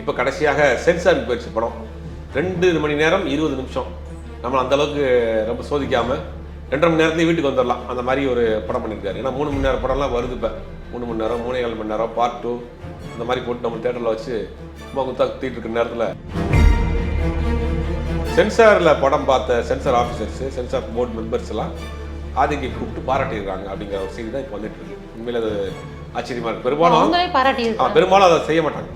இப்போ கடைசியாக சென்சார் போயிடுச்சு படம். ரெண்டு மணி நேரம் இருபது நிமிஷம். நம்ம அந்த அளவுக்கு ரொம்ப சோதிக்காம ரெண்டரை மணி நேரத்துலேயே வீட்டுக்கு வந்துடலாம். அந்த மாதிரி ஒரு படம் பண்ணியிருக்காரு. ஏன்னா மூணு மணி நேரம் படம்லாம் வருது இப்போ. மூணு மணி நேரம் மூணே கால் மணி நேரம் பார்ட் டூ அந்த மாதிரி போட்டு நம்ம தேட்டரில் வச்சு சும்மா குத்தா குத்திட்டு இருக்கிற நேரத்தில் சென்சாரில் படம் பார்த்த censor officers censor board members எல்லாம் ஆதிக்கு கூப்பிட்டு பாராட்டியிருக்காங்க அப்படிங்கிற ஒரு செய்தி தான் இப்போ வந்துட்டு இருக்கு. உண்மையில அது ஆச்சரியமா இருக்கு. பெரும்பாலும் பெரும்பாலும் அதை செய்ய மாட்டாங்க.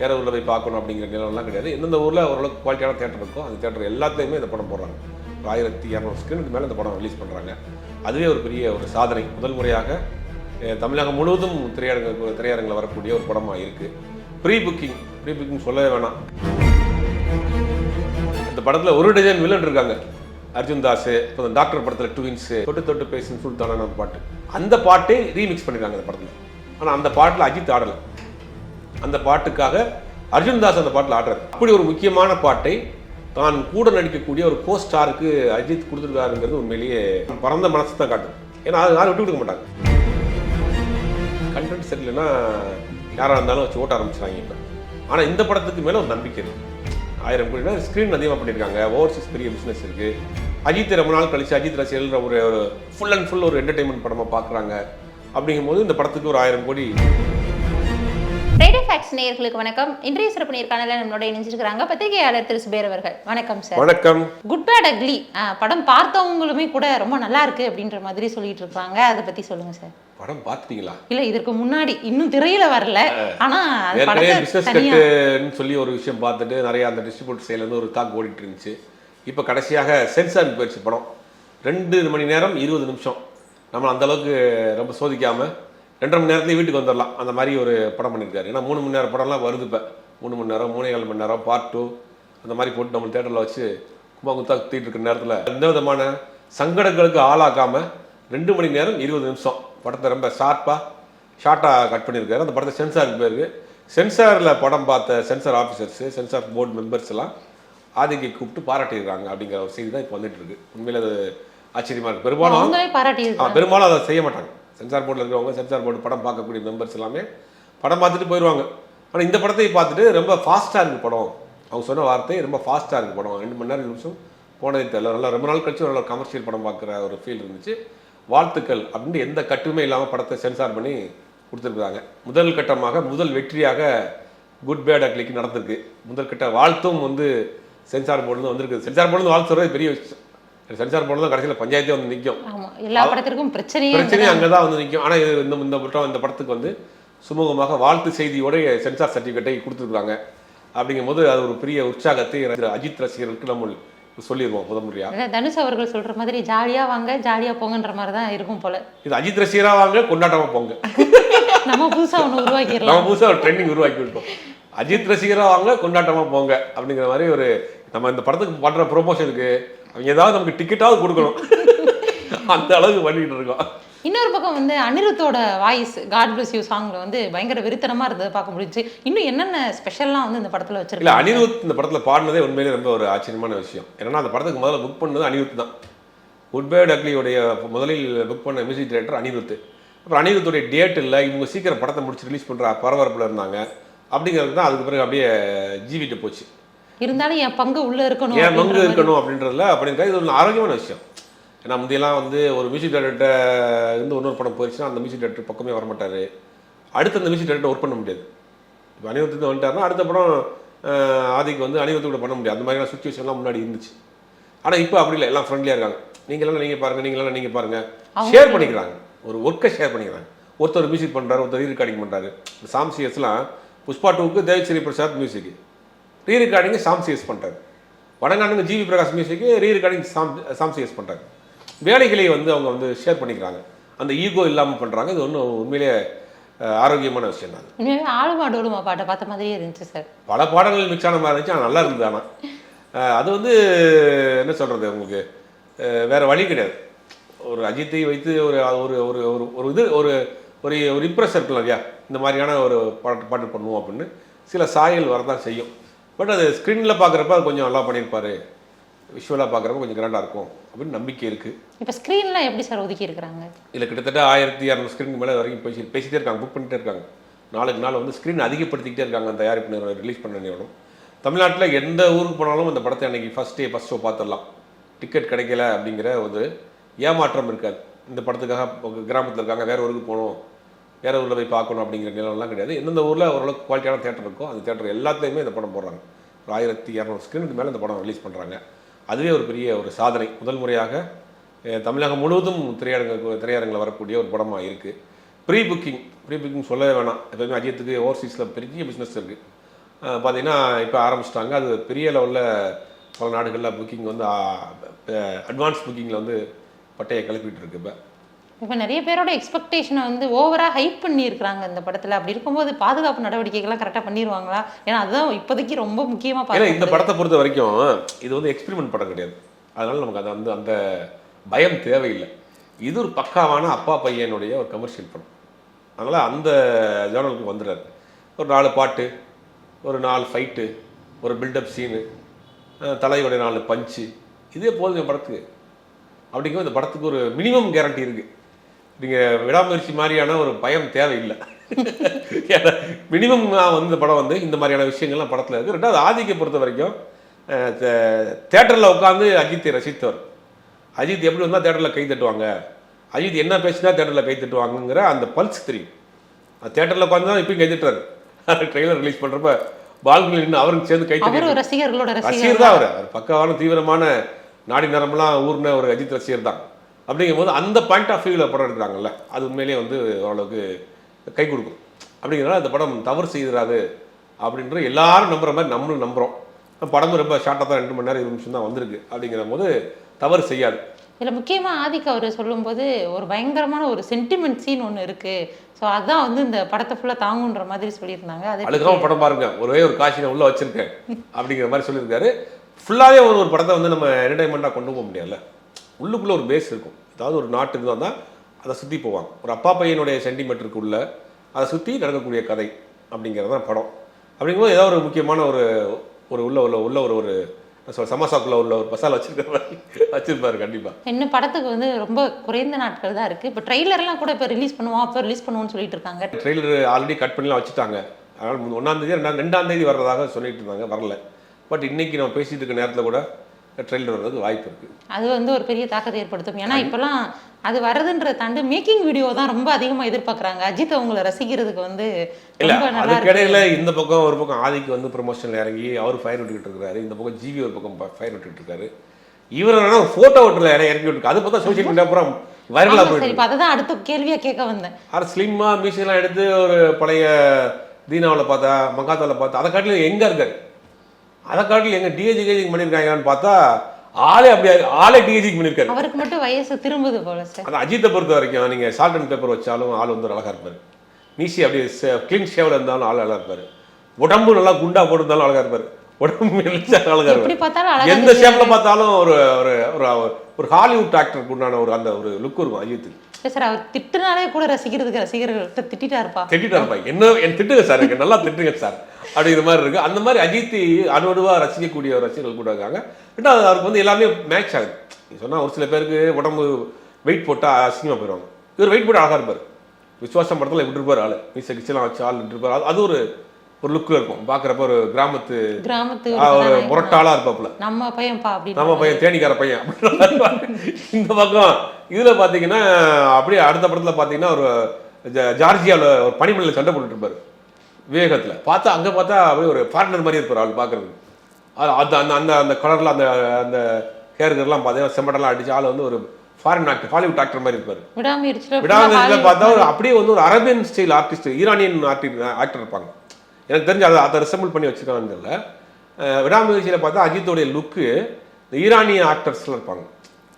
வேறு ஊரில் போய் பார்க்கணும் அப்படிங்கிற நிலவெல்லாம் கிடையாது. எந்தெந்த ஊரில் ஓரளவுக்கு குவாலிட்டியான தேட்டர் இருக்கோ அந்த தேட்டர் எல்லாத்தையுமே இந்த படம் போடுறாங்க. ஒரு ஆயிரத்தி இரநூறு ஸ்க்ரீனுக்கு மேலே இந்த படம் ரிலீஸ் பண்ணுறாங்க அதுவே ஒரு பெரிய ஒரு சாதனை. முதல் முறையாக தமிழகம் முழுவதும் திரையரங்க திரையரங்கில் வரக்கூடிய ஒரு படமாக இருக்குது ப்ரீ புக்கிங் ப்ரீ புக்கிங் சொல்லவே வேணாம். இந்த படத்தில் ஒரு டஜன் வில்லன் இருக்காங்க. அர்ஜுன் தாஸ் இப்போ இந்த டாக்டர் படத்தில் ட்வின்ஸ் தொட்டு தொட்டு பேசுன்னு சுல்தானான பாட்டு. அந்த பாட்டே ரீமிக்ஸ் பண்ணிருக்காங்க இந்த படத்தில். ஆனால் அந்த பாட்டில் அஜித் ஆடலை. அந்த பாட்டுக்காக அர்ஜுன் தாஸ் அந்த பாட்டில் ஆடுறாரு. அப்படி ஒரு முக்கியமான பாட்டை தான் கூட நடிக்கக்கூடிய ஒரு கோ ஸ்டாருக்கு அஜித் கொடுத்துருக்காருங்கிறது உண்மையிலேயே பரந்த மனசு தான் காட்டும் ஏன்னா அது யாரும் விட்டு கொடுக்க மாட்டாங்க. கண்டென்ட் சரியில்லைன்னா யாராக இருந்தாலும் வச்சு ஓட்ட ஆரம்பிச்சிட்டாங்க இப்போ. ஆனால் இந்த படத்துக்கு மேலே ஒரு நம்பிக்கை இருக்கு. ஆயிரம் கோடினா ஸ்க்ரீன் அதிகமாக பண்ணியிருக்காங்க ஓவர்சீஸ் பெரிய பிஸ்னஸ் இருக்குது அஜித் ரொம்ப நாள் கழிச்சு அஜித் ரசிகர்கள் ஒரு ஒரு ஃபுல் அண்ட் ஃபுல் ஒரு என்டர்டைன்மெண்ட் படமாக பார்க்குறாங்க அப்படிங்கும்போது இந்த படத்துக்கு ஒரு ஆயிரம் கோடி ஃப்ரைடே ஃபேக்ஸ் நேயர்களுக்கு வணக்கம். இன்றைய சிறப்பு நேர்காணல நம்மளோட இணைஞ்சிருக்கிறாங்க பத்திரிகையாளர் திரு சுபேர் அவர்கள். வணக்கம் சார் வணக்கம். குட் பேட் அக்லி படம் பார்த்தவங்களுமே கூட ரொம்ப நல்லா இருக்கு அப்படின்ற மாதிரி சொல்லிட்டு இருப்பாங்க. அதை பத்தி சொல்லுங்க சார் படம் பார்த்துட்டீங்களா? இல்ல இதற்கு முன்னாடி இன்னும் திரையில வரல. ஆனா பிசினஸ் கட்டுன்னு சொல்லி ஒரு விஷயம் பார்த்துட்டு நிறைய அந்த டிஸ்ட்ரிபியூட்டர் சைட்லேருந்து ஒரு தாக் ஓடிட்டு இருந்துச்சு. இப்போ கடைசியாக சென்சார் போயிடுச்சு படம். ரெண்டு மணி நேரம் இருபது நிமிஷம். நம்ம அந்த அளவுக்கு ரொம்ப சோதிக்காம ரெண்டரை மணி நேரத்துலேயே வீட்டுக்கு வந்துடலாம். அந்த மாதிரி ஒரு படம் பண்ணியிருக்காரு. ஏன்னா மூணு மணி நேரம் படம்லாம் வருது இப்போ. மூணு மணி நேரம் மூணே கால் மணி நேரம் பார்ட் டூ அந்த மாதிரி போட்டு நம்ம தேட்டரில் வச்சு கும்மா குத்தா குத்திட்டு இருக்கிற நேரத்தில் எந்த விதமான சங்கடங்களுக்கு ஆளாக்காம ரெண்டு மணி நேரம் இருபது நிமிஷம். படத்தை ரொம்ப ஷார்ப்பாக ஷார்ட்டாக கட் பண்ணியிருக்காரு. அந்த படத்தை சென்சாருக்கு போயிருக்கு சென்சாரில் படம் பார்த்த censor officers censor board members எல்லாம் ஆதிக்கு கூப்பிட்டு பாராட்டியிருக்காங்க அப்படிங்கிற ஒரு செய்தி தான் இப்போ வந்துட்டு இருக்கு. உண்மையில அது ஆச்சரியமா இருக்கு. பெரும்பாலும் பெரும்பாலும் அதை செய்ய மாட்டாங்க. சென்சார் போர்டில் இருக்கிறவங்க சென்சார் போர்டு படம் பார்க்கக்கூடிய மெம்பர்ஸ் எல்லாமே படம் பார்த்துட்டு போயிடுவாங்க ஆனால் இந்த படத்தை பார்த்துட்டு ரொம்ப ஃபாஸ்ட்டாக இருக்குது படம். அவங்க சொன்ன வார்த்தை ரொம்ப ஃபாஸ்ட்டாக இருக்குது படம். ரெண்டு மணி நேரம் நிமிஷம் போனதே தெரியல. நல்லா ரொம்ப நாள் கழிச்சு நல்ல கமர்ஷியல் படம் பார்க்குற ஒரு ஃபீல் இருந்துச்சு. வாழ்த்துக்கள் அப்படின்னு எந்த கட்டுமே இல்லாமல் படத்தை சென்சார் பண்ணி கொடுத்துருக்குறாங்க. முதல் கட்டமாக முதல் வெற்றியாக குட் பேட் அக்லிக்கு நடந்திருக்கு. முதல் கட்ட வாழ்த்தும் வந்து சென்சார் போர்டு வந்திருக்கு சென்சார் போர்டு வாழ்த்து பெரிய விஷயம். சென்சார் போர்டு தான் கடைசியில் பஞ்சாயத்தே வந்து நிற்கும் எல்லா படத்திற்கும் பிரச்சனை அங்கே தான் வந்து நிற்கும் ஆனால் இது இந்த இந்த படம் இந்த படத்துக்கு வந்து சுமூகமாக வாழ்த்து செய்தியோட சென்சார் சர்டிஃபிகேட்டை கொடுத்துருக்காங்க அப்படிங்கும்போது அது ஒரு பெரிய உற்சாகத்தை அஜித் ரசிகர்களுக்கு நம்ம சொல்லிடுவோம் முத முறையா அதான் தனுஷ் அவர்கள் சொல்ற மாதிரி ஜாலியா வாங்க ஜாலியா போங்கன்ற மாதிரி தான் இருக்கும் போல. இது அஜித் ரசிகரா வாங்க கொண்டாட்டமா போங்க. நம்ம புதுசா ஒண்ணு உருவாக்கிடலாம். நம்ம புதுசாக ஒரு ட்ரெண்டிங் உருவாக்கி விட்டோம். அஜித் ரசிகரா வாங்க கொண்டாட்டமா போங்க அப்படிங்கிற மாதிரி ஒரு நம்ம இந்த படத்துக்கு பண்ற ப்ரொமோஷனுக்கு அவங்க ஏதாவது நமக்கு டிக்கெட்டாவது கொடுக்கணும். அந்த அளவுக்கு பண்ணிட்டு இருக்கோம். இன்னொரு பக்கம் வந்து அனிருத்தோட வாய்ஸ் காட் பிளஸ் யூ சாங்ல வந்து பயங்கர வெறித்தனமா இருந்தது பார்க்க முடிஞ்சுச்சு. இன்னும் என்னென்ன ஸ்பெஷல்லாம் வந்து இந்த படத்துல இல்ல வச்சிருக்காங்க அனிருத் இந்த படத்துல பாடினதே உண்மையிலே ரொம்ப ஒரு ஆச்சரியமான விஷயம். ஏன்னா அந்த படத்துக்கு முதல்ல புக் பண்ணது அனிருத் தான். குட் பை டக்லியோடைய முதலில் புக் பண்ண மியூசிக் டைரக்டர் அனிருத். அப்புறம் அனிருத்துடைய டேட் இல்லை இவங்க சீக்கிரம் படத்தை முடிச்சு ரிலீஸ் பண்ற பரபரப்புல இருந்தாங்க. அப்படிங்கிறது தான் அதுக்கு பிறகு அப்படியே ஜீவிட்டு போச்சு. இருந்தாலும் என் பங்கு உள்ள இருக்கணும் அப்படின்ற பங்கு. இருக்கணும் அப்படின்றதுல அப்படின்றது இது ஒரு ஆரோக்கியமான விஷயம். ஏன்னா முந்தையெல்லாம் வந்து ஒரு மியூசிக் டைரக்டர் இருந்து இன்னொரு படம் போயிடுச்சுன்னா அந்த மியூசிக் டைரக்டர் பக்கமே வர மாட்டாரு அடுத்து அந்த மியூசிக் டைரக்டர் ஒர்க் பண்ண முடியாது. இப்போ அனிருத்து வந்துட்டாருன்னா அடுத்த படம் ஆதிக்கு வந்து அனிருத்து கூட பண்ண முடியாது. அந்த மாதிரியான சுச்சுவேஷன்லாம் முன்னாடி இருந்துச்சு. ஆனால் இப்போ அப்படி இல்லை. எல்லாம் ஃப்ரெண்ட்லியாக இருக்காங்க. நீங்களெல்லாம் நீங்கள் பாருங்க நீங்களெல்லாம் நீங்கள் பாருங்க. ஷேர் பண்ணிக்கிறாங்க. ஒரு ஒர்க்கை ஷேர் பண்ணிக்கிறாங்க. ஒருத்தர் மியூசிக் பண்ணுறாரு ஒருத்தர் ரீ ரெக்கார்டிங் பண்ணுறாரு சாம் சிஎஸ்லாம் புஷ்பா டூக்கு Devi Sri Prasad music re recording Sam CS பண்ணுறாரு வடநாடுங்க ஜிவி பிரகாஷ் மியூசிக்கு re recording Sam Sam CS பண்ணுறாங்க வேலைகளை வந்து அவங்க வந்து ஷேர் பண்ணிக்கிறாங்க. அந்த ஈகோ இல்லாமல் பண்ணுறாங்க இது ஒன்றும் உண்மையிலேயே அஹ், ஆரோக்கியமான விஷயம் தான். உண்மையாவே ஆளுமா டோலுமா பாட்டை பார்த்த மாதிரியே இருந்துச்சு சார் பல பாடல்கள் மிக்ஸ் ஆன மாதிரி இருந்துச்சு. ஆனால் நல்லா இருந்தது ஆனால் அது வந்து என்ன சொல்கிறது உங்களுக்கு? வேற வழி கிடையாது. ஒரு அஜித்தை வைத்து ஒரு ஒரு ஒரு ஒரு ஒரு இது ஒரு ஒரு ஒரு இம்ப்ரெஸ் இருக்கலாம் இல்லையா? இந்த மாதிரியான ஒரு பாட்டு பாட்டு பண்ணுவோம் அப்படின்னு. சில சாயல் வரதான் செய்யும். பட் அது ஸ்க்ரீனில் பார்க்குறப்ப அது கொஞ்சம் நல்லா பண்ணியிருப்பாரு. விஷுவலாக பார்க்குறப்ப கொஞ்சம் கிராண்டாக இருக்கும் அப்படின்னு நம்பிக்கை இருக்குது இப்ப ஸ்கிரீன்லாம் எப்படி சார் ஒதுக்கி இருக்கிறாங்க? இதில் கிட்டத்தட்ட ஆயிரத்தி இரநூறு ஸ்க்ரீனுக்கு மேலே வரைக்கும் பேசி பேசிட்டே இருக்காங்க புக் பண்ணிட்டே இருக்காங்க. நாளுக்கு நாள் வந்து ஸ்க்ரீன் அதிகப்படுத்திக்கிட்டே இருக்காங்க அந்த தயாரிப்பு நிறுவனம் ரிலீஸ் பண்ண நிறுவனம் தமிழ்நாட்டில் எந்த ஊருக்கு போனாலும் அந்த படத்தை அன்னைக்கு ஃபஸ்ட் டே ஃபஸ்ட் ஷோ பார்த்துடலாம். டிக்கெட் கிடைக்கல அப்படிங்கிற ஒரு ஏமாற்றம் இருக்காது. இந்த படத்துக்காக கிராமத்தில் இருக்காங்க வேற ஊருக்கு போகணும். வேற ஊரில் போய் பார்க்கணும் அப்படிங்கிற நிலவெல்லாம் கிடையாது. எந்தெந்த ஊரில் ஓரளவுக்கு குவாலிட்டியான தேட்டர் இருக்கோ அந்த தேட்டர் எல்லாத்துலேயுமே இந்த படம் போடுறாங்க. ஒரு ஆயிரத்தி இரநூறு ஸ்க்ரீனுக்கு மேலே இந்த படம் ரிலீஸ் பண்ணுறாங்க அதுவே ஒரு பெரிய ஒரு சாதனை. முதல் முறையாக தமிழகம் முழுவதும் திரையரங்க திரையரங்கில் வரக்கூடிய ஒரு படமாக இருக்குது ப்ரீ புக்கிங் ப்ரீ புக்கிங் சொல்லவே வேணாம். எப்போயுமே அஜித்துக்கு ஓவர்சீஸில் பெரிய பிஸ்னஸ் இருக்குது பார்த்தீங்கன்னா இப்போ ஆரம்பிச்சிட்டாங்க. அது பெரிய லெவலில் பல நாடுகளில் புக்கிங் வந்து அட்வான்ஸ் புக்கிங்கில் வந்து பட்டையை கிளப்பிகிட்டு இருக்கு இப்போ. இப்போ நிறைய பேரோட எக்ஸ்பெக்டேஷனை வந்து ஓவராக ஹைப் பண்ணியிருக்கிறாங்க இந்த படத்தில். அப்படி இருக்கும்போது பாதுகாப்பு நடவடிக்கைகள்லாம் கரெக்டாக பண்ணிடுவாங்களா ஏன்னா அதுதான் இப்போதைக்கு ரொம்ப முக்கியமாக ஏன்னா இந்த பார்க்க படத்தை பொறுத்த வரைக்கும் இது வந்து எக்ஸ்பெரிமெண்ட் படம் கிடையாது. அதனால நமக்கு அது வந்து அந்த பயம் தேவையில்லை. இது ஒரு பக்காவான அப்பா பையனுடைய ஒரு கமர்ஷியல் படம். அதனால் அந்த ஜேர்னலுக்கு வந்துடுறாரு. ஒரு நாலு பாட்டு ஒரு நாலு ஃபைட்டு ஒரு பில்டப் சீனு தலையோடைய நாலு பஞ்சு இதே போதும் என் படத்துக்கு. அப்படிங்கும் இந்த படத்துக்கு ஒரு மினிமம் கேரண்டி இருக்குது நீங்கள் விடாமுயற்சி மாதிரியான ஒரு பயம் தேவையில்லை. மினிமம் வந்து இந்த படம் வந்து இந்த மாதிரியான விஷயங்கள்லாம் படத்தில் இருக்குது ரெண்டாவது ஆதிக்கை பொறுத்த வரைக்கும் தேட்டரில் உட்காந்து அஜித்தை ரசித்தவர் அஜித் எப்படி வந்தால் தேட்டரில் கை தட்டுவாங்க? அஜித் என்ன பேசினா தேட்டரில் கை தட்டுவாங்கங்கிற அந்த பல்ஸ் தெரியும் தேட்டரில் உட்காந்து தான் இப்பயும் கை தட்டுறாரு. ட்ரெய்லர் ரிலீஸ் பண்ணுறப்ப பால்கனி நின்று அவருக்கு சேர்ந்து கை தட்டி ரசிகர்களோட ரசிகர் தான் அவர். அவர் பக்காவான தீவிரமான நாடி நரம்பெல்லாம் ஊர்ன ஒரு அஜித் ரசிகர் தான். அப்படிங்கும்போது அந்த பாயிண்ட் ஆஃப் வியூவில் படம் எடுக்கிறாங்கல்ல அது உண்மையிலேயே வந்து ஓரளவுக்கு கை கொடுக்கும். அப்படிங்கிறனால அந்த படம் தவறு செய்திடாது அப்படின்ற எல்லாரும் நம்புற மாதிரி நம்மளும் நம்புகிறோம் படமும் ரொம்ப ஷார்ட்டாக தான் ரெண்டு மணி நேரம் இருபது நிமிஷம் தான் வந்திருக்கு அப்படிங்கிற போது தவறு செய்யாது. இதில் முக்கியமாக ஆதிக் அவர் சொல்லும்போது ஒரு பயங்கரமான ஒரு சென்டிமெண்ட் சீன் ஒன்று இருக்கு. ஸோ அதான் வந்து இந்த படத்தை ஃபுல்லாக தாங்குன்ற மாதிரி சொல்லியிருந்தாங்க. அது அழுகாம படம் பாருங்க. ஒரே ஒரு காட்சி நான் உள்ள வச்சிருக்கேன் அப்படிங்கிற மாதிரி சொல்லியிருக்காரு. ஃபுல்லாகவே ஒரு ஒரு படத்தை வந்து நம்ம என்டர்டைன்மெண்ட்டாக கொண்டு போக முடியல உள்ளுக்குள்ள ஒரு பேஸ் இருக்கும். அதாவது ஒரு நாட்டுக்கு வந்தால் அதை சுற்றி போவாங்க. ஒரு அப்பா பையனுடைய சென்டிமெண்ட்டுக்கு உள்ள அதை சுற்றி நடக்கக்கூடிய கதை அப்படிங்கிறது தான் படம். அப்படிங்கும்போது ஏதோ ஒரு முக்கியமான ஒரு ஒரு உள்ள உள்ள உள்ள ஒரு ஒரு சமோசாக்குள்ள உள்ள ஒரு மசாலா வச்சிருக்கிற வச்சிருப்பாரு கண்டிப்பாக இன்னும் படத்துக்கு வந்து ரொம்ப குறைந்த நாட்கள் தான் இருக்கு. இப்போ ட்ரெய்லர்லாம் கூட இப்போ ரிலீஸ் பண்ணுவோம் அப்போ ரிலீஸ் பண்ணுவோம்னு சொல்லிட்டு இருக்காங்க. ட்ரெய்லர் ஆல்ரெடி கட் பண்ணிலாம் வச்சுட்டாங்க. அதனால் ஒன்றாம் தேதி ரெண்டாம் ரெண்டாம் தேதி வர்றதாக சொல்லிட்டு இருந்தாங்க வரல. பட் இன்னைக்கு நம்ம பேசிட்டு இருக்க நேரத்தில் கூட ட்ரெய்லர் வர்றதுக்கு வாய்ப்பு இருக்குது அது வந்து ஒரு பெரிய தாக்கத்தை ஏற்படுத்தும். ஏன்னா இப்போலாம் அது வர்றதுன்றத தாண்டி மேக்கிங் வீடியோ தான் ரொம்ப அதிகமாக எதிர்பார்க்குறாங்க. அஜித் அவங்கள ரசிக்கிறதுக்கு வந்து இல்ல ரொம்ப நல்லா அதுக்கு இருக்கு. இடையில இந்த பக்கம் ஒரு பக்கம் ஆதிக்கு வந்து ப்ரொமோஷன்ல இறங்கி அவர் ஃபயர் விட்டுக்கிட்டு இருக்காரு. இந்த பக்கம் ஜிவி ஒரு பக்கம் ஃபயர் விட்டுக்கிட்டு இருக்காரு. இவர் என்னன்னா ஒரு போட்டோ ஓட்டில் இறக்கி விட்டு அது பார்த்தா சோஷியல் மீடியா அப்புறம் வைரலா ஆமா, சரி போயிட்டு இப்போ அதை தான் அடுத்த கேள்வியா கேட்க வந்தேன். அவர் ஸ்லிம்மா மியூசியெல்லாம் எடுத்து ஒரு பழைய தீனாவில் பார்த்தா மங்காத்தாவில் பார்த்தா அதை காட்டிலும் எங்க இருக்காரு? அதை காட்டிலும் எங்க டிஏஜி கேஜிங் பண்ணியிருக்காங்கன்னு பார்த்தா ஆளே அப்படி ஆளே டிஏஜிக்கு பண்ணியிருக்காரு அவருக்கு மட்டும் வயசு திரும்புது போல சார் அந்த அஜித்தை பொறுத்த வரைக்கும் நீங்க சால்ட் அண்ட் பேப்பர் வச்சாலும் ஆள் வந்து அழகா இருப்பாரு. மீசி அப்படியே க்ளீன் ஷேவ்ல இருந்தாலும் ஆள் அழகா இருப்பாரு. உடம்பு நல்லா குண்டா போட்டிருந்தாலும் அழகா இருப்பாரு. உடம்பு அழகா இருப்பாரு. எந்த ஷேப்ல பார்த்தாலும் ஒரு ஒரு ஒரு ஒரு ஹாலிவுட் ஆக்டருக்கு உண்டான ஒரு அந்த ஒரு லுக் இருக்கும் அஜித்துக்கு இல்லை சார் அவர் திட்டுனாலே கூட ரசிக்கிறதுக்கு ரசிகர்கள் திட்டிட்டா இருப்பா திட்டிட்டு இருப்பாங்க என்ன என் திட்டுங்க சார் எனக்கு? நல்லா திட்டுங்க சார். அப்படிங்கிற மாதிரி இருக்கு. அந்த மாதிரி அஜித் அணுவடுவா ரசிக்கக்கூடிய ஒரு ரசிகர்கள் கூட இருக்காங்க. ரெண்டாவது அவருக்கு வந்து எல்லாமே மேட்ச் ஆகுது. சொன்னால் சொன்னா ஒரு சில பேருக்கு உடம்பு வெயிட் போட்டா அசிங்கமா போயிடுவாங்க இவர் வெயிட் போட்டு அழகா இருப்பாரு. விசுவாசம் படத்துல விட்டுருப்பாரு ஆளு. மீச கிச்சலாம் வச்சு ஆள் விட்டு அது ஒரு ஒரு லுக் இருக்கும். பாக்குறப்ப ஒரு கிராமத்து கிராமத்து ஒரு ஒருத்தனான முரட்டாளா இருப்பாப்புல. நம்ம பையன்பா நம்ம அப்படின்னு பையன் தேனிக்கார பையன். இந்த பக்கம் இதுல பாத்தீங்கன்னா அப்படியே அடுத்த படத்துல பாத்தீங்கன்னா ஒரு ஜ- ஜார்ஜியால ஒரு பனிமலையில சண்டை போட்டுட்டு இருப்பாரு. விவேகத்துல. பார்த்தா அங்க பார்த்தா அப்படியே ஒரு ஃபாரினர் மாதிரி இருப்பார் ஆள் பாக்குறது அது அந்த அந்த அந்த கலர்ல அந்த அந்த ஹேர்கர்லாம் பார்த்தீங்கன்னா செம்படெல்லாம் அடிச்சு ஆள் வந்து ஒரு ஃபாரின் ஆக்டர் ஹாலிவுட் ஆக்டர் மாதிரி இருப்பாரு. விடாமுயற்சியில் விடாம பார்த்தா ஒரு அப்படியே வந்து ஒரு Arabian style artist Iranian artist actor இருப்பாங்க. எனக்கு தெரிஞ்சு அதை அதை ரிசம்பிள் பண்ணி வச்சிருக்காங்கன்னு தெரியல விடாமுயற்சியில் பார்த்தா அஜித்தோடைய லுக்கு இந்த ஈரானிய ஆக்டர்ஸ்லாம் இருப்பாங்க.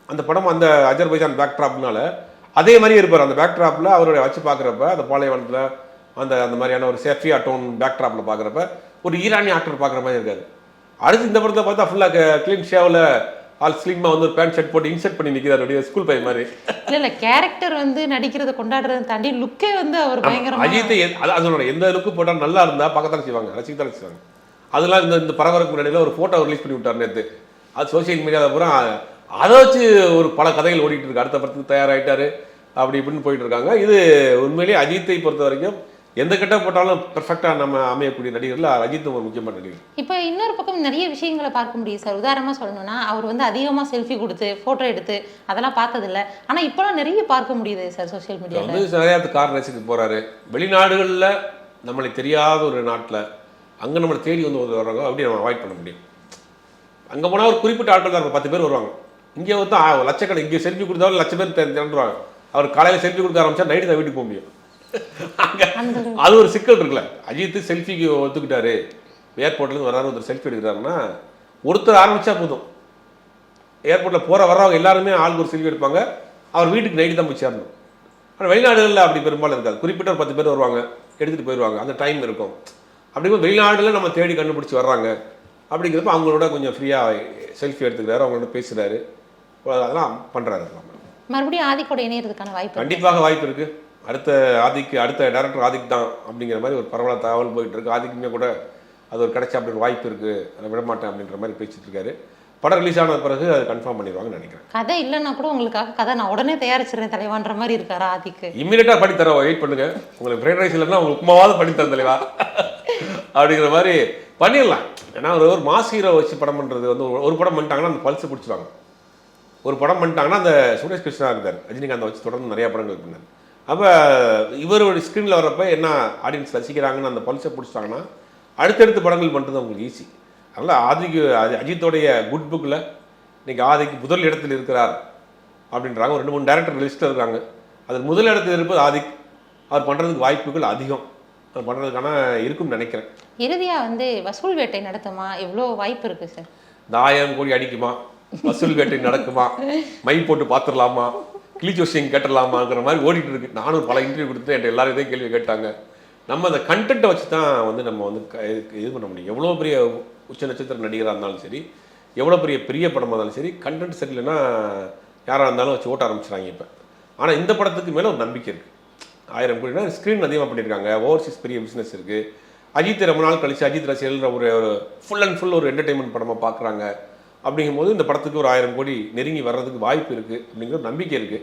அந்த படம் அந்த அஜர்பைஜான் பேக்ட்ராப்னால அதே மாதிரி இருப்பார். அந்த பேக்ட்ராப்ல அவருடைய வச்சு பார்க்குறப்ப அந்த பாலைவனத்தில் அந்த அந்த மாதிரியான ஒரு சேஃபியா டோன் பேக்ட்ராப்ல பார்க்குறப்ப ஒரு ஈரானிய ஆக்டர் பார்க்குற மாதிரி இருக்காது அடுத்து இந்த படத்தை பார்த்தா ஃபுல்லாக க்ளீன் ஷேவில் ஆல் ஸ்லிம்மா வந்து ஒரு பேண்ட் ஷர்ட் போட்டு இன்சர்ட் பண்ணி நிற்கிறார் அப்படியே ஸ்கூல் பையன் மாதிரி. இல்ல இல்ல கேரக்டர் வந்து நடிக்கிறத கொண்டாடுறதை தாண்டி லுக்கே வந்து அவர் பயங்கரமா அஜித்தை அது அதனோட எந்த லுக்கு போட்டால் நல்லா இருந்தா பக்கத்தான செய்வாங்க ரசிக்கத்தான செய்வாங்க அதெல்லாம் இந்த இந்த பரபரப்பு முன்னாடியில் ஒரு போட்டோ ரிலீஸ் பண்ணி விட்டார் நேத்து. அது சோசியல் மீடியாவில் பூரா அதை வச்சு ஒரு பல கதைகள் ஓடிட்டு இருக்கு. அடுத்த படத்துக்கு தயாராயிட்டாரு அப்படி இப்படின்னு போயிட்டு இருக்காங்க. இது உண்மையிலேயே அஜித்தை பொறுத்த வரைக்கும் எந்த கெட்ட போட்டாலும் பெர்ஃபெக்டாக நம்ம அமையக்கூடிய நடிகர்ல அஜித் ஒரு முக்கியமான நடிகர். இப்போ இன்னொரு பக்கம் நிறைய விஷயங்களை பார்க்க முடியும் சார். உதாரணமாக சொல்லணும்னா அவர் வந்து அதிகமாக செல்ஃபி கொடுத்து ஃபோட்டோ எடுத்து அதெல்லாம் பார்த்ததில்ல. ஆனால் இப்போலாம் நிறைய பார்க்க முடியுது சார் சோஷியல் மீடியாவில் வந்து நிறையா கார் ரேஸுக்கு போறாரு. வெளிநாடுகளில் நம்மளை தெரியாத ஒரு நாட்டில் அங்கே நம்மளை தேடி வந்து வர்றாங்க. அப்படி நம்ம அவாய்ட் பண்ண முடியும். அங்கே போனால் ஒரு குறிப்பிட்ட ஆட்கள் தான் பத்து பேர் வருவாங்க. இங்கே வந்து லட்சக்கணக்கு இங்கே செல்ஃபி கொடுத்தாலும் லட்சம் பேர் திர- திரண்டுருவாங்க. அவர் காலையில் செல்ஃபி கொடுக்க ஆரம்பிச்சா நைட்டு தான் வீட்டுக்கு போக முடியும். அது ஒரு சிக்கல் இருக்குல்ல. அஜித் செல்ஃபிக்கு ஒத்துக்கிட்டாரு. ஏர்போர்ட்லேருந்து வர்றாரு ஒருத்தர் செல்ஃபி எடுக்கிறாருன்னா ஒருத்தர் ஆரம்பிச்சா போதும். ஏர்போர்ட்டில் போகிற வர்றவங்க எல்லாருமே ஆளுக்கு ஒரு செல்ஃபி எடுப்பாங்க. அவர் வீட்டுக்கு நைட்டு தான் போய் சேரணும். ஆனால் வெளிநாடுகளில் அப்படி பெரும்பாலும் இருக்காது. குறிப்பிட்ட ஒரு பத்து பேர் வருவாங்க எடுத்துகிட்டு போயிடுவாங்க அந்த டைம் இருக்கும். அப்படிங்கும்போது வெளிநாடுல நம்ம தேடி கண்டுபிடிச்சி வர்றாங்க. அப்படிங்கிறப்ப அவங்களோட கொஞ்சம் ஃப்ரீயாக செல்ஃபி எடுத்துக்கிறாரு அவங்களோட பேசுகிறாரு அதெல்லாம் பண்ணுறாரு மறுபடியும் ஆதிக்கோட இணையறதுக்கான வாய்ப்பு. கண்டிப்பாக வாய்ப்பு இருக்கு. அடுத்த ஆதிக்கு அடுத்த டேரக்டர் ஆதிக் தான் அப்படிங்கிற மாதிரி ஒரு பரவலாக தகவல் போயிட்டு இருக்கு ஆதிக்குமே கூட அது ஒரு கிடைச்சா அப்படின்னு வாய்ப்பு இருக்கு. அதை விட மாட்டேன் அப்படின்ற மாதிரி பேசிட்டு இருக்காரு. படம் ரிலீஸ் ஆன பிறகு அது கன்ஃபார்ம் பண்ணிடுவாங்கன்னு நினைக்கிறேன். கதை இல்லைன்னா கூட உங்களுக்காக கதை நான் உடனே தயாரிச்சிடுறேன் தலைவான்ற மாதிரி இருக்காரா ஆதிக்கு? இம்மிடியட்டாக பண்ணி தரோம் வெயிட் பண்ணுங்க. உங்களுக்கு ஃப்ரைட் ரைஸ் இல்லைன்னா உங்களுக்கு உப்புமாவாவது பண்ணி தரேன் தலைவா. அப்படிங்கிற மாதிரி பண்ணிடலாம். ஏன்னா ஒரு ஒரு மாஸ் ஹீரோ வச்சு படம் பண்ணுறது வந்து ஒரு- ஒரு படம் பண்ணிட்டாங்கன்னா அந்த பல்ஸ் பிடிச்சிருவாங்க. ஒரு படம் பண்ணிட்டாங்கன்னா அந்த சுரேஷ் கிருஷ்ணா இருந்தார். ரஜினிகாந்தை வச்சு தொடர்ந்து நிறைய படங்கள் பண்ணார். அப்போ இவரோட ஸ்க்ரீனில் வர்றப்ப என்ன ஆடியன்ஸ் ரசிக்கிறாங்கன்னு அந்த பல்ஸை பிடிச்சிட்டாங்கன்னா அடுத்தடுத்த படங்கள் பண்ணுறது அவங்களுக்கு ஈஸி அதனால் ஆதிக்கு அஜித்தோடைய குட் புக்கில் இன்னைக்கு ஆதிக்கு முதல் இடத்தில் இருக்கிறார் அப்படின்றாங்க. ஒரு ரெண்டு மூணு டேரக்டர் லிஸ்ட்டில் இருக்காங்க. அதில் முதல் இடத்தில் இருப்பது ஆதிக். அவர் பண்ணுறதுக்கு வாய்ப்புகள் அதிகம். அவர் பண்ணுறதுக்கான இருக்கும்னு நினைக்கிறேன். இறுதியா வந்து வசூல் வேட்டை நடத்துமா? எவ்வளோ வாய்ப்பு இருக்கு சார் இந்த ஆயிரம் கோடி அடிக்குமா? வசூல் வேட்டை நடக்குமா? மை போட்டு பார்த்துடலாமா? கிளி ஜோசியம் கேட்டலாமாங்கிற மாதிரி ஓடிட்டு இருக்கு. நானும் பல இன்டர்வியூ கொடுத்து என்கிட்ட எல்லாரும் இதே கேள்வி கேட்டாங்க. நம்ம அந்த கண்டென்ட்டை வச்சு தான் வந்து நம்ம வந்து க- இது- பண்ண முடியும். எவ்வளோ பெரிய உச்ச நட்சத்திர நடிகராக இருந்தாலும் சரி எவ்வளோ பெரிய பெரிய படமாக இருந்தாலும் சரி கண்டென்ட் சரியில்லைன்னா யாராக இருந்தாலும் வச்சு ஓட்ட ஆரம்பிச்சிட்டாங்க இப்போ. ஆனால் இந்த படத்துக்கு மேலே ஒரு நம்பிக்கை இருக்குது ஆயிரம் கோடினா ஸ்க்ரீன் அதிகமாக பண்ணியிருக்காங்க ஓவர்சீஸ் பெரிய பிஸ்னஸ் இருக்குது அஜித் ரொம்ப நாள் கழிச்சு அஜித் ரசிகர்கள் ஒரு ஃபுல் அண்ட் ஃபுல் ஒரு என்டர்டெயின்மெண்ட் படமாக பார்க்குறாங்க அப்படிங்கும்போது இந்த படத்துக்கு ஒரு ஆயிரம் கோடி நெருங்கி வர்றதுக்கு வாய்ப்பு இருக்குது அப்படிங்கிற நம்பிக்கை இருக்குது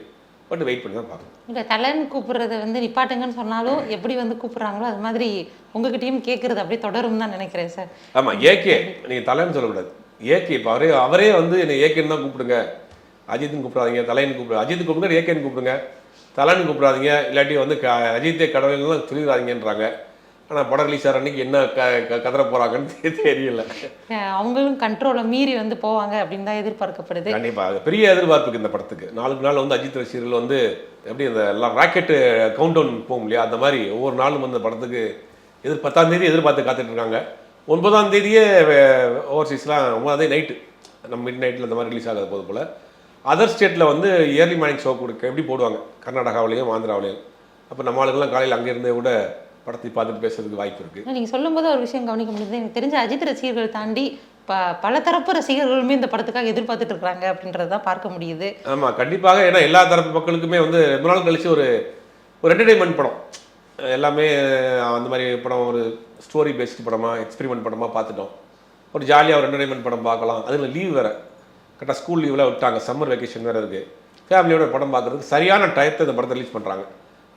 பட் வெயிட் பண்ணி தான் பார்க்கணும். இல்லை தலைன்னு கூப்பிடுறத வந்து நிப்பாட்டுங்கன்னு சொன்னாலும் எப்படி வந்து கூப்பிடுறாங்களோ அது மாதிரி உங்ககிட்டயும் கேட்கறது அப்படியே தொடரும் தான் நினைக்கிறேன் சார். ஆமாம் ஏகே நீங்கள் தலைன்னு சொல்லக்கூடாது. ஏகே இப்போ அவரே அவரே வந்து என்னை ஏகேன்னு தான் கூப்பிடுங்க. அஜித்னு கூப்பிடாதீங்க தலைன்னு கூப்பிடு அஜித் கூப்பிடுங்க ஏகேன்னு கூப்பிடுங்க. தலைன்னு கூப்பிடாதீங்க இல்லாட்டி வந்து க அஜித்தே கடவுள்லாம் சொல்லிடாதீங்கன்றாங்க. ஆனால் படம் ரிலீஸ் ஆகிற அன்னைக்கு என்ன க கதற போகிறாங்கன்னு தெரியல. அவங்களும் கண்ட்ரோலை மீறி வந்து போவாங்க அப்படின்னு தான் எதிர்பார்க்கப்படுது. கண்டிப்பா. அது பெரிய எதிர்பார்ப்பு இருக்கு இந்த படத்துக்கு. நாளுக்கு நாள் வந்து அஜித் ரசிகர்கள் வந்து எப்படி அந்த எல்லாம் ராக்கெட்டு கவுண்ட் டவுன் போகும் இல்லையா? அந்த மாதிரி ஒவ்வொரு நாளும் அந்த படத்துக்கு எதிர் பத்தாம் தேதி எதிர்பார்த்து காத்துட்டு இருக்காங்க. ஒன்பதாம் தேதியே ஓவர்சீஸ்லாம் ஒன்பதாம் தேதி நைட்டு நம்ம மிட் நைட்டில் இந்த மாதிரி ரிலீஸ் ஆகாத போது போல். அதர் ஸ்டேட்டில் வந்து இயர்லி மார்னிங் ஷோ கொடுக்க எப்படி போடுவாங்க? கர்நாடகாவிலையும் ஆந்திராவிலையும் அப்போ நம்ம ஆளுங்கெல்லாம் காலையில் அங்கே இருந்தே கூட படத்தை பார்த்துட்டு பேசுறதுக்கு வாய்ப்பு இருக்குது நீங்க சொல்லும்போது ஒரு விஷயம் கவனிக்க முடியுது. எனக்கு தெரிஞ்ச அஜித் ரசிகர்கள் தாண்டி பல தரப்பு ரசிகர்களுமே இந்த படத்துக்காக எதிர்பார்த்துட்டு இருக்காங்க அப்படின்றத பார்க்க முடியுது. ஆமாம் கண்டிப்பாக. ஏன்னா எல்லா தரப்பு மக்களுக்குமே வந்து ரொம்ப நாள் கழிச்சு ஒரு ஒரு என்டர்டைன்மெண்ட் படம். எல்லாமே அந்த மாதிரி படம் ஒரு ஸ்டோரி பேஸ்டு படமாக எக்ஸ்பெரிமெண்ட் படமாக பார்த்துட்டோம். ஒரு ஜாலியாக ஒரு என்டர்டைன்மெண்ட் படம் பார்க்கலாம். அதில் லீவ் வேறு. கரெக்டாக ஸ்கூல் லீவில் விட்டாங்க. சம்மர் வெக்கேஷன் வேறு இருக்குது ஃபேமிலியோட படம் பார்க்குறதுக்கு சரியான டயத்தை இந்த படத்தை ரிலீஸ் பண்ணுறாங்க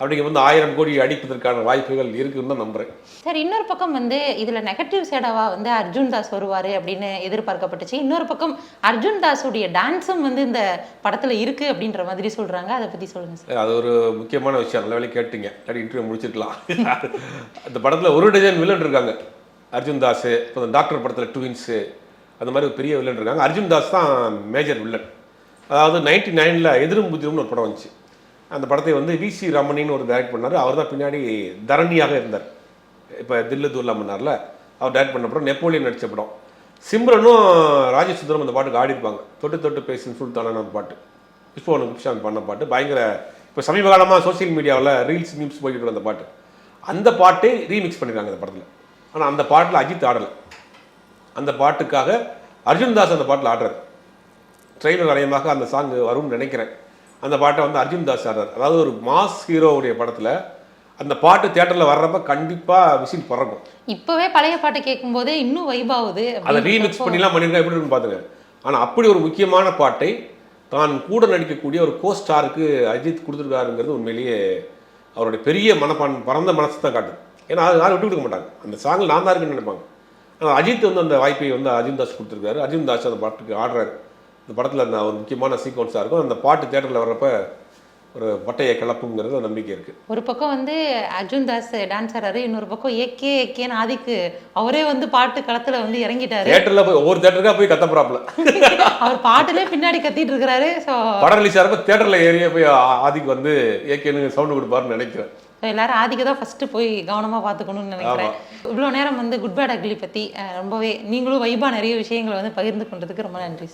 அப்படிங்கும் வந்து ஆயிரம் கோடி அடிப்பதற்கான வாய்ப்புகள் இருக்குன்னு தான் நம்புகிறேன் சார் இன்னொரு பக்கம் வந்து இதுல நெகட்டிவ் சேடாவா வந்து அர்ஜுன் தாஸ் வருவாரு அப்படின்னு எதிர்பார்க்கப்பட்டுச்சு. இன்னொரு பக்கம் அர்ஜுன் தாஸுடைய டான்ஸும் வந்து இந்த படத்துல இருக்கு அப்படின்ற மாதிரி சொல்றாங்க. அதை பத்தி சொல்லுங்க சார். அது ஒரு முக்கியமான விஷயம். நல்ல வேலை கேட்டீங்க. இல்லாட்டி இன்டர்வியூ முடிச்சிருக்கலாம். அந்த படத்தில் ஒரு டஜன் வில்லன் இருக்காங்க. அர்ஜுன் தாஸ் இப்போ டாக்டர் படத்தில் ட்வின்ஸு அந்த மாதிரி ஒரு பெரிய வில்லன் இருக்காங்க. அர்ஜுன் தாஸ் தான் மேஜர் வில்லன் அதாவது நைன்டி நைனில் எதிரும் புதிரும்னு ஒரு படம் வந்துச்சு. அந்த படத்தை வந்து வி சி ரமணின்னு ஒரு டைரக்ட் பண்ணார். அவர் தான் பின்னாடி தரணியாக இருந்தார். இப்போ தில்லு தூர்லாம் பண்ணார்ல அவர் டைரக்ட் பண்ண படம் நெப்போலியன் நடித்த படம். சிம்ரனும் ராஜசுந்தரம் அந்த பாட்டுக்கு ஆடிருப்பாங்க. தொட்டு தொட்டு பேசுன்னு சுல்தானான அந்த பாட்டு. புஷ்பவனம் குப்ஷாந்த் பண்ண பாட்டு. பயங்கர இப்போ சமீப காலமாக சோஷியல் மீடியாவில் ரீல்ஸ் மீம்ஸ் போய்கிட்டு இருக்க அந்த பாட்டு. அந்த பாட்டை ரீமிக்ஸ் பண்ணிருக்காங்க அந்த படத்தில். ஆனால் அந்த பாட்டில் அஜித் ஆடலை. அந்த பாட்டுக்காக அர்ஜுன் தாஸ் அந்த பாட்டில் ஆடுறாரு. ட்ரெயிலர் அநேகமாக அந்த சாங் வரும்னு நினைக்கிறேன். அந்த பாட்டை வந்து அர்ஜுன் தாஸ் ஆடுறார். அதாவது ஒரு மாஸ் ஹீரோவுடைய படத்தில் அந்த பாட்டு தியேட்டரில் வர்றப்ப கண்டிப்பாக விசில் பறக்கும். இப்பவே பழைய பாட்டு கேட்கும் போதே இன்னும் வைபாவுது அதை ரீமிக்ஸ் பண்ணிலாம் பண்ணியிருக்கா எப்படி இருக்குன்னு பாத்துங்க. ஆனால் அப்படி ஒரு முக்கியமான பாட்டை தான் கூட நடிக்கக்கூடிய ஒரு கோ ஸ்டாருக்கு அஜித் கொடுத்துருக்காருங்கிறது உண்மையிலேயே அவருடைய பெரிய மனப்பான் பறந்த மனசு தான் காட்டுது. ஏன்னா அது யாரும் விட்டு கொடுக்க மாட்டாங்க. அந்த சாங்கில் நான் தான் இருக்குன்னு நினைப்பாங்க. ஆனால் அஜித் வந்து அந்த வாய்ப்பை வந்து அர்ஜுன் தாஸ் கொடுத்துருக்காரு. அர்ஜுன் தாஸ் அந்த பாட்டுக்கு ஆடுறாரு. இந்த படத்தில் அந்த ஒரு முக்கியமான சீக்வன்ஸாக இருக்கும். அந்த பாட்டு தேட்டரில் வர்றப்ப ஒரு பட்டையை கிளப்புங்கிறது ஒரு நம்பிக்கை இருக்குது ஒரு பக்கம் வந்து அர்ஜுன் தாஸ் டான்ஸ் ஆடுறாரு இன்னொரு பக்கம் ஏகே ஏகேன்னு ஆதிக்கு அவரே வந்து பாட்டு களத்துல வந்து இறங்கிட்டாரு. தேட்டரில் போய் ஒவ்வொரு தேட்டருக்கா போய் கத்தப்படாப்புல. அவர் பாட்டுலே பின்னாடி கத்திட்டு இருக்கிறாரு ஸோ படம் ரிலீஸ் ஆகிறப்ப தேட்டரில் ஏறிய போய் ஆதிக்கு வந்து ஏகேன்னு சவுண்டு கொடுப்பாருன்னு நினைக்கிறேன். எல்லாரும் ஆதிக்கு தான் ஃபர்ஸ்ட் போய் கவனமா பார்த்துக்கணும்னு நினைக்கிறேன். இவ்வளோ நேரம் வந்து குட் பேட் அக்லி அஹ், ரொம்பவே நீங்களும் வைபா நிறைய விஷயங்களை வந்து பகிர்ந்து கொண்டதுக்கு ரொம்ப நன்றி